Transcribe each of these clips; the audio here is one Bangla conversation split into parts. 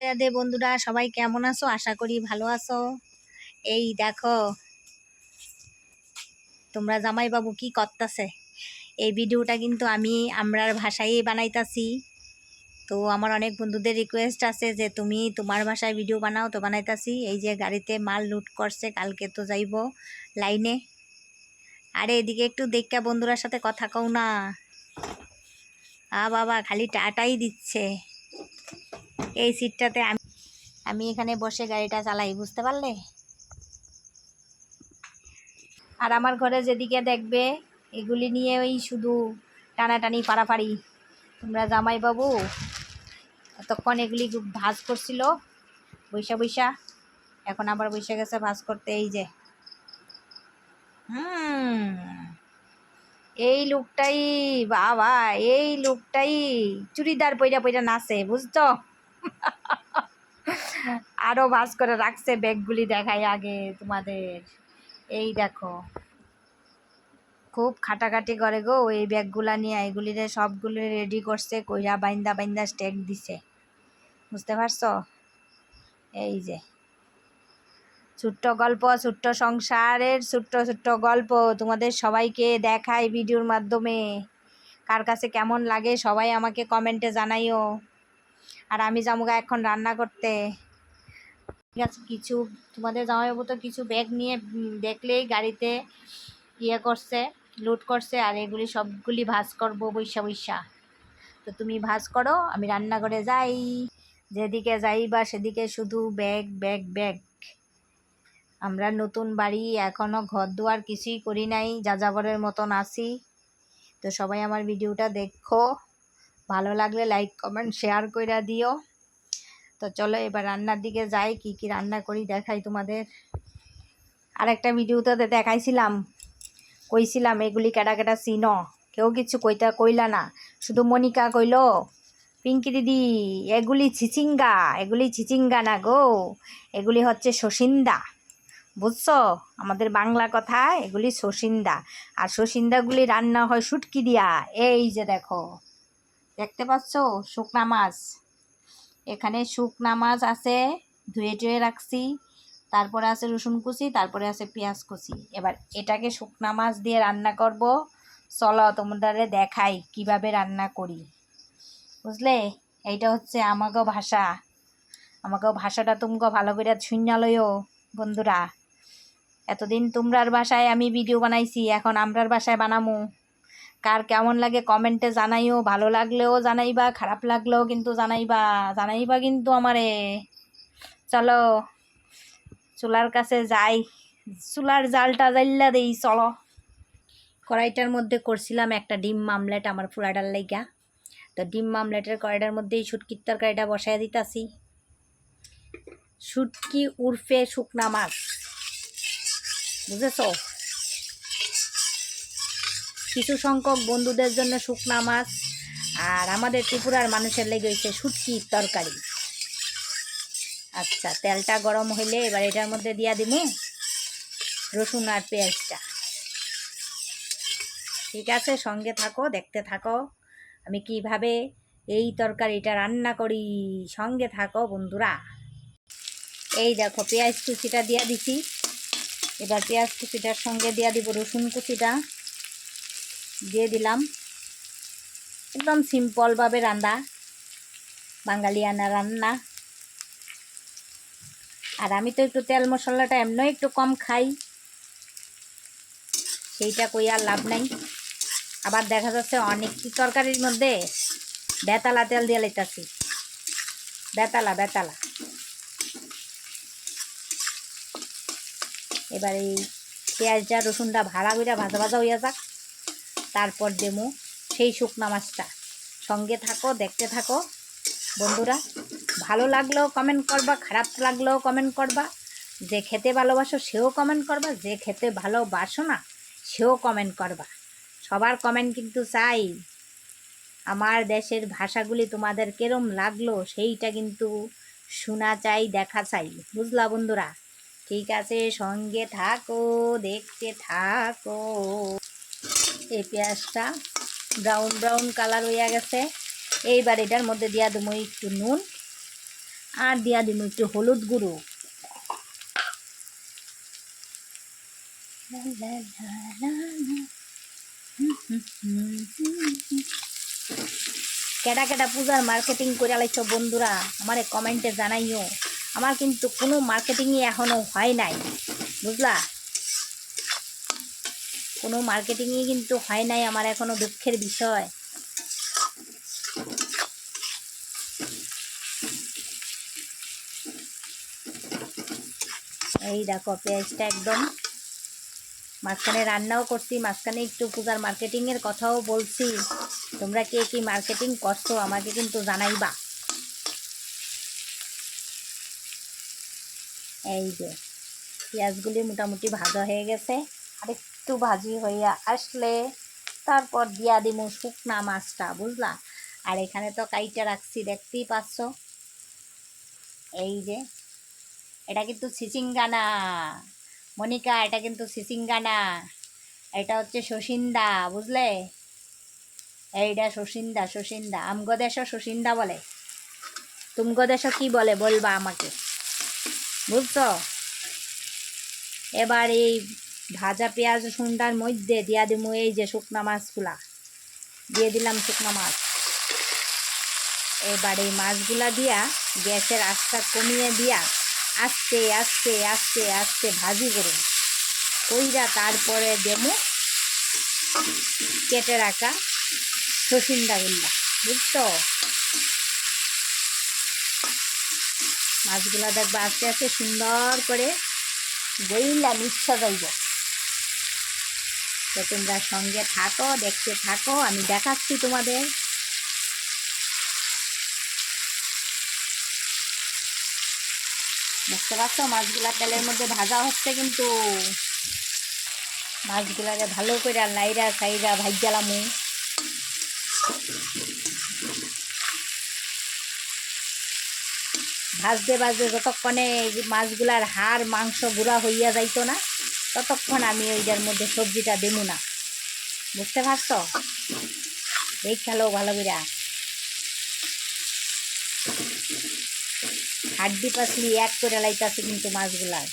রাধে বন্ধুরা, সবাই কেমন আছো? আশা করি ভালো আছো। এই দেখো, তোমরা জামাই বাবু কি করতেছে? এই ভিডিওটা কিন্তু আমি আমরার ভাষায় বানাইতাছি। তো আমার অনেক বন্ধুদের রিকোয়েস্ট আছে যে, তুমি তোমার ভাষায় ভিডিও বানাও তো বানাইতাছি। এই যে গাড়িতে মাল লুট করছে, কালকে তো যাইব লাইনে আরে এদিকে একটু দেখা বন্ধুরার সাথে কথা কও না। আ বাবা, খালি টাটাই দিচ্ছে। এই সিটটাতে আমি আমি এখানে বসে গাড়িটা চালাই, বুঝতে পারলে? আর আমার ঘরে যেদিকে দেখবে, এগুলি নিয়ে ওই শুধু টানাটানি পাড়াপাড়ি তোমরা জামাই বাবু তখন এগুলি ভাজ করছিল, বৈশা বৈশা, এখন আবার বৈশা গেছে ভাজ করতে, এই যে। হুম, এই লোকটাই, বাবা, এই লোকটাই চুড়িদার পইরা পইরা নাচে বুঝছ আরও ভাস করে রাখছে ব্যাগগুলি দেখাই আগে তোমাদের। এই দেখো। খুব খাটাখাটি করে গো এই ব্যাগগুলা নিয়ে এগুলিরে সবগুলি রেডি করছে, কইরা বাইন্দা বাইন্দা স্টেক দিছে। বুঝতে পারছ? এই যে। ছোট্ট গল্প, ছোট্ট সংসারের ছোট্ট ছোট্ট গল্প তোমাদের সবাইকে দেখাই ভিডিওর মাধ্যমে। কার কাছে কেমন লাগে সবাই আমাকে কমেন্টে জানাইও। আর আমি যাব এখন রান্না করতে। ঠিক আছে, কিছু তোমাদের জামাইবাবু তো কিছু ব্যাগ নিয়ে দেখলেই গাড়িতে ইয়ে করছে লুট করছে, আর এগুলি সবগুলি ভাজ করব বৈশা বৈশা। তো তুমি ভাজ করো, আমি রান্না করে যাই। যেদিকে যাই বা সেদিকে শুধু ব্যাগ ব্যাগ ব্যাগ আমরা নতুন বাড়ি এখনও ঘর দুয়ার কিছুই করি নাই, যাযাবরের মতন আছি। তো সবাই আমার ভিডিওটা দেখো। ভালো লাগলে লাইক কমেন্ট শেয়ার কইরা দিও। তো চলো এবার রান্নার দিকে যাই, কি কি রান্না করি দেখাই তোমাদের। আর একটা ভিডিওতে দেখাইছিলাম, কইছিলাম এগুলি কেটা কেটা চিন, কেউ কিছু কইতা কইলা না। শুধু মনিকা কইল, পিঙ্কি দিদি, এগুলি ছিচিঙ্গা এগুলি ছিচিঙ্গা না গো, এগুলি হচ্ছে শসিন্দা বুঝছ? আমাদের বাংলা কথা, এগুলি শসিন্দা আর শসিন্দাগুলি রান্না হয় শুটকি দিয়া। এই যে দেখো দেখতে পাচ্ছ? শুকনা মাছ। এখানে শুকনা মাছ আছে, ধুয়ে টুয়ে রাখছি। তারপরে আছে রসুন কুচি, তারপরে আছে পেঁয়াজ কুচি। এবার এটাকে শুকনা মাছ দিয়ে রান্না করব। চলো তোমাদের দেখাই কীভাবে রান্না করি। বুঝলে? এইটা হচ্ছে আমাগো ভাষা। আমাগো ভাষাটা তুমগো ভালো করে শুনালয়ও বন্ধুরা। এতদিন তোমরার ভাষায় আমি ভিডিও বানাইছি, এখন আমরার ভাষায় বানামু। কার কেমন লাগে কমেন্টে জানাইও, ভালো লাগলেও জানাইবা, খারাপ লাগলেও কিন্তু জানাইবা জানাইবা কিন্তু আমারে। চলো, চুলার কাছে যাই। চুলার জালটা জ্বাল্লা দেই, চলো। কড়াইটার মধ্যে করছিলাম একটা ডিম মামলেট আমার ফুরাডার লাইগা। তো ডিম মামলেটের কড়াইটার মধ্যেই শুটকির তরকারিটা বসাই দিতাছি। শুটকি উর্ফে শুকনা মাছ। বুঝেছ? কিছু সংখ্যক বন্ধুদের জন্য শুকনা মাছ, আর আমাদের ত্রিপুরার মানুষের লেগে হয়েছে শুটকির তরকারি। আচ্ছা তেলটা গরম হইলে এবার এটার মধ্যে দিয়া দিব রসুন আর পেঁয়াজটা। ঠিক আছে, সঙ্গে থাকো, দেখতে থাকো আমি কীভাবে এই তরকারিটা রান্না করি। সঙ্গে থাকো বন্ধুরা। এই দেখো, পেঁয়াজ কুচিটা দিয়া দিছি। এবার পেঁয়াজ কুচিটার সঙ্গে দিয়া দিব রসুন কুচিটা। দিয়ে দিলাম। একদম সিম্পলভাবে রান্না বাঙালিয়ানা রান্না। আর আমি তো একটু তেল মশলাটা এমনও একটু কম খাই, সেইটা কই আর লাভ নাই। আবার দেখা যাচ্ছে অনেক তরকারির মধ্যে বেতালা তেল দিয়ে লাইতাছি বেতালা বেতালা। এবার এই পেঁয়াজটা রসুনটা ভাড়া করে ভাজা ভাজা হইয়া যাক। তারপর দেবো সেই শুকনা মাছটা। সঙ্গে থাকো, দেখতে থাকো। বন্ধুরা, ভালো লাগলেও কমেন্ট করবা, খারাপ লাগলেও কমেন্ট করবা। যে খেতে ভালোবাসো সেও কমেন্ট করবা, যে খেতে ভালোবাসো না সেও কমেন্ট করবা। সবার কমেন্ট কিন্তু চাই। আমার দেশের ভাষাগুলি তোমাদের কেরম লাগল সেইটা কিন্তু শোনা চাই, দেখা চাই। বুঝলা বন্ধুরা? ঠিক আছে, সঙ্গে থাকো, দেখতে থাকো। এই পেঁয়াজটা ব্রাউন ব্রাউন কালার হইয়া গেছে। এইবার এটার মধ্যে দিয়া দেবো একটু নুন আর দিয়া দিব একটু হলুদ গুঁড়ো। কেডা কেডা পূজার মার্কেটিং করে আলাইছ বন্ধুরা, আমারে কমেন্টে জানাইও। আমার কিন্তু কোনো মার্কেটিংই এখনও হয় নাই, বুঝলা? কোনো মার্কেটিংই কিন্তু হয় নাই আমার এখনও দুঃখের বিষয়। এই দেখো, পেঁয়াজটা একদম মাঝখানে রান্নাও করছি, মাঝখানে একটু পূজার মার্কেটিংয়ের কথাও বলছি। তোমরা কে কি মার্কেটিং করছ আমাকে কিন্তু জানাইবা। এই যে, পেঁয়াজগুলি মোটামুটি ভাজা হয়ে গেছে। একটু ভাজি হইয়া আসলে তারপর দিয়া দিমু শুকনা মাছটা, বুঝলা? আর এখানে তো কাইটা রাখছি, দেখতেই পাচ্ছ? এই যে, এটা কিন্তু সিসিঙ্গানা। মনিকা, এটা কিন্তু সিসিঙ্গানা। এটা হচ্ছে শশিন্দা, বুঝলে? এইটা শশিন্দা শশিন্দা। আমগো দেশ শশিন্দা বলে। তুমগো দেশ কি বলে, বলবা আমাকে। বুঝছ? এবার এই ভাজা পেঁয়াজ সুন্ডার মধ্যে দিয়া দিমু এই যে শুকনা মাছগুলা। দিয়ে দিলাম শুকনা মাছ। এবার এই মাছগুলা দিয়া গ্যাসের আঁচটা কমিয়ে দিয়া আস্তে আস্তে আস্তে আস্তে ভাজি করুন। কইরা তারপরে দেবো কেটে রাখা শসিন্দাগুল্লা বুঝছ? মাছগুলা দেখবা আস্তে আস্তে সুন্দর করে গইলা মিশা যাইব। তো তোমরা সঙ্গে থাকো, দেখতে থাকো, আমি দেখাচ্ছি তোমাদের। দেখতে পাচ্ছ, মাছগুলা তেলের মধ্যে ভাজা হচ্ছে কিন্তু। মাছগুলাকে ভালো করে লাইরা সাইরা ভাজ্যালামু ভাজতে ভাজতে যতক্ষণে মাছগুলার হাড়, মাংস গুঁড়া হইয়া যাইতো না ততক্ষণ আমি ওইটার মধ্যে সবজিটা দেবো না। বুঝতে পারছ? দেখ খেলো ভালো করে। হাড্ডি পাসলি এক করে লাইতাছে কিন্তু মাছগুলার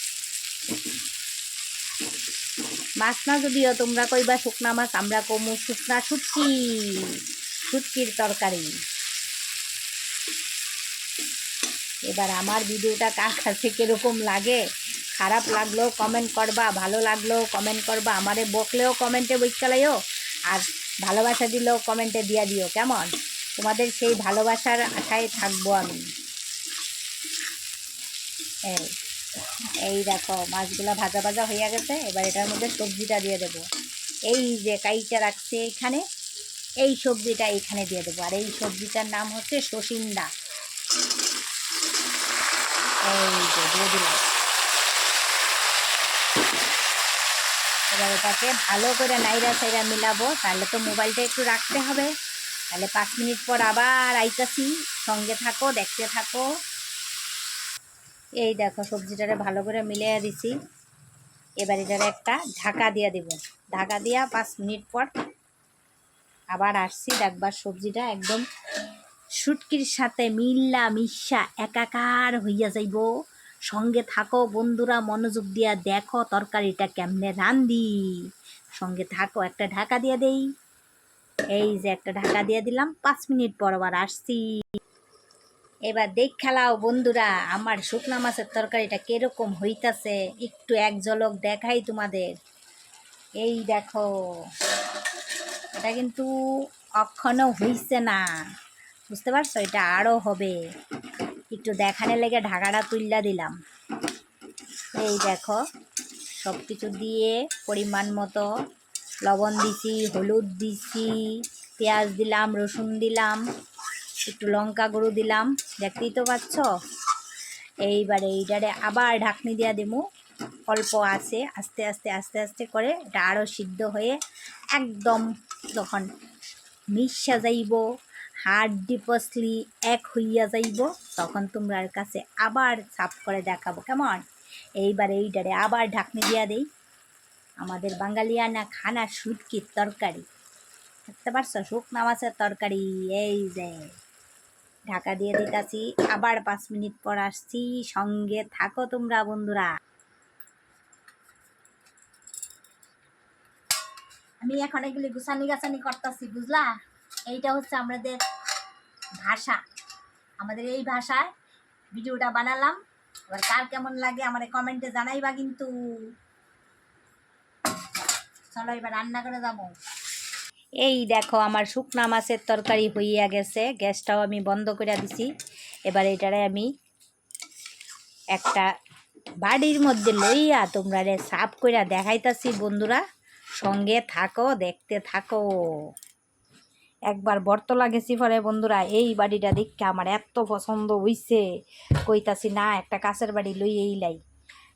মাছ না যদিও তোমরা কইবা শুকনা মাছ, আমরা কমু শুকনা শুটকি, শুটকির তরকারি। এবার আমার ভিডিওটা কার কাছে কীরকম লাগে? খারাপ লাগলেও কমেন্ট করবা, ভালো লাগলেও কমেন্ট করবা, আমারে বকলেও কমেন্টে বইকালাইও আর ভালোবাসা দিলেও কমেন্টে দিয়া দিও, কেমন? তোমাদের সেই ভালোবাসার আশায় থাকব আমি। এই এই দেখো, মাছগুলো ভাজা ভাজা হয়ে গেছে, এবার এটার মধ্যে সবজিটা দিয়ে দেবো। এই যে কাইটা রাখছে এখানে এই সবজিটা এখানে দিয়ে দেবো, আর এই সবজিটার নাম হচ্ছে শসিন্দা এই যে, দিয়ে দিলাম। এবার এটাকে ভালো করে নাইরা সাইরা মিলাবো। তাহলে তো মোবাইলটা একটু রাখতে হবে। তাহলে পাঁচ মিনিট পর আবার আইতাছি। সঙ্গে থাকো, দেখতে থাকো। এই দেখো সবজিটারে ভালো করে মিলিয়ে দিছি। এবার এটারে একটা ঢাকা দিয়ে দেব। ঢাকা দিয়া পাঁচ মিনিট পর আবার আসছি। দেখবার সবজিটা একদম শুটকির সাথে মিল্লা মিশা একাকার হইয়া যাইব। সঙ্গে থাকো বন্ধুরা, মনোযোগ দিয়া দেখো তরকারিটা কেমনে রান্ধি সঙ্গে থাকো, একটা ঢাকা দিয়ে দেই। এই যে একটা ঢাকা দিয়ে দিলাম, পাঁচ মিনিট পর আবার আসছি। এবার দেখ খেলাও বন্ধুরা, আমার শুকনা মাছের তরকারিটা কীরকম হইতাছে, একটু এক ঝলক দেখাই তোমাদের। এই দেখো, এটা কিন্তু অক্ষণও হইছে না, বুঝতে পারছ? এটা আরও হবে। একটু দেখানে লেগে ঢাকাটা তুললা দিলাম। এই দেখো সব কিছু দিয়ে পরিমাণ মতো লবণ দিছি, হলুদ দিছি, পেঁয়াজ দিলাম, রসুন দিলাম, একটু লঙ্কা গুঁড়ো দিলাম। দেখতেই তো পাচ্ছ? এইবারে এইটারে আবার ঢাকনি দিয়া দেবো অল্প আছে, আস্তে আস্তে আস্তে আস্তে করে এটা আরও সিদ্ধ হয়ে একদম যখন মিশা যাইব হাড্ডি পসলি এক হইয়া যাইব, তখন তোমরার কাছে আবার সাফ করে দেখাবো, কেমন? এইবার এইটারে আবার ঢাকনি দিয়া দেই। আমাদের বাঙালিয়ানা খানা শুটকির তরকারি। দেখতে পারছ? শুকনা মাছের তরকারি, এই যে। ঢাকা দিয়ে দিতাছি, আবার পাঁচ মিনিট পর আসছি। সঙ্গে থাকো তোমরা, বন্ধুরা। আমি এখন এগুলি গুছানি গাছানি করতেছি, বুঝলা? এইটা হচ্ছে আমাদের ভাষা। আমাদের এই ভাষায় ভিডিওটা বানালাম। এবার কার কেমন লাগে আমার কমেন্টে জানাইবা কিন্তু। চলো এবার রান্না করে যাব। এই দেখো, আমার শুকনা মাছের তরকারি হইয়া গেছে। গ্যাসটাও আমি বন্ধ করে দিছি। এবার এটারে আমি একটা বাড়ির মধ্যে লইয়া তোমরা রে সাফ করে দেখাইতাছি বন্ধুরা। সঙ্গে থাকো, দেখতে থাকো। একবার বর্তলা গেছি পরে, বন্ধুরা, এই বাড়িটা দেখে আমার এত পছন্দ হইছে। কইতাছি, না, একটা কাছের বাড়ি লই এই লাই।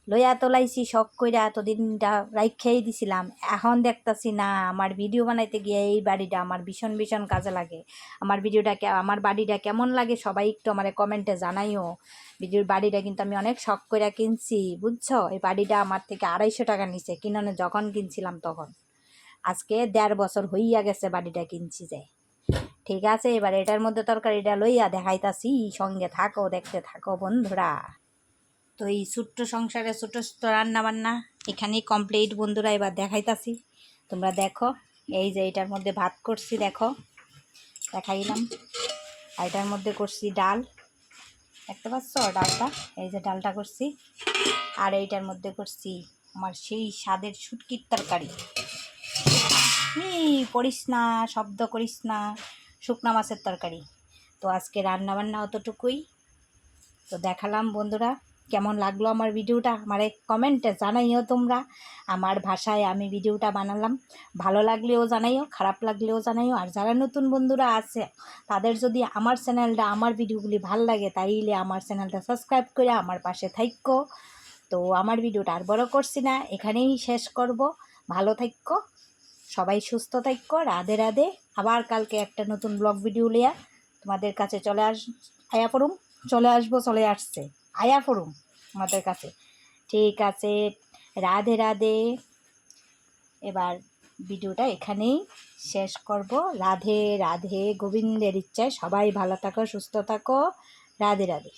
লইয়া তোলাইছি শখ কইরা এতদিনটা রাইখাই দিছিলাম। এখন দেখতাছি, না, আমার ভিডিও বানাইতে গিয়ে এই বাড়িটা আমার ভীষণ ভীষণ কাজে লাগে। আমার ভিডিওটা আমার বাড়িটা কেমন লাগে সবাই একটু আমার কমেন্টে জানাইও। ভিডিওর বাড়িটা কিন্তু আমি অনেক শখ কইরা কিনছি, বুঝছ? এই বাড়িটা আমার থেকে আড়াইশো টাকা নিছে, কিনানো যখন কিনছিলাম তখন। আজকে দেড় বছর হইয়া গেছে বাড়িটা কিনছি যে। ঠিক আছে, এবার এটার মধ্যে তরকারিটা লইয়া দেখাইতাছি, সঙ্গে থাকো, দেখতে থাকো বন্ধুরা। তো এই ছোট্ট সংসারে ছোট রান্না বান্না এখানেই কমপ্লিট বন্ধুরা, এবার দেখাইতাছি। তোমরা দেখো, এই যে এটার মধ্যে ভাত করছি, দেখো, দেখাইলাম। আর এটার মধ্যে করছি ডাল, দেখতে পাচ্ছ ডালটা? এই যে ডালটা করছি। আর এইটার মধ্যে করছি আমার সেই স্বাদের শুটকির তরকারি। পড়িস না, শব্দ করিস না। শুকনা মাছের তরকারি। তো আজকে রান্না বান্না অতটুকুই। তো দেখালাম বন্ধুরা, কেমন লাগল আমার ভিডিওটা? আমার কমেন্টে জানাইও তোমরা। আমার ভাষায় আমি ভিডিওটা বানালাম। ভালো লাগলেও জানাইও, খারাপ লাগলেও জানাইও। আর যারা নতুন বন্ধুরা আছে, তাদের যদি আমার চ্যানেলটা, আমার ভিডিওগুলি ভালো লাগে, তাইলে আমার চ্যানেলটা সাবস্ক্রাইব করে আমার পাশে থাইক্য তো আমার ভিডিওটা আর বড় করছি না, এখানেই শেষ করব। ভালো থাইক্য সবাই সুস্থ থাইক্য রাধে রাধে। আবার কালকে একটা নতুন ব্লগ ভিডিও লিয়া তোমাদের কাছে চলে আস আয়া পড়ুম চলে আসব, চলে আসছে। আয়া পড়ুম আমাদের কাছে। ঠিক আছে, রাধে রাধে। এবার ভিডিওটা এখানেই শেষ করব। রাধে রাধে, গোবিন্দের ইচ্ছায় সবাই ভালো থাকো, সুস্থ থাকো। রাধে রাধে।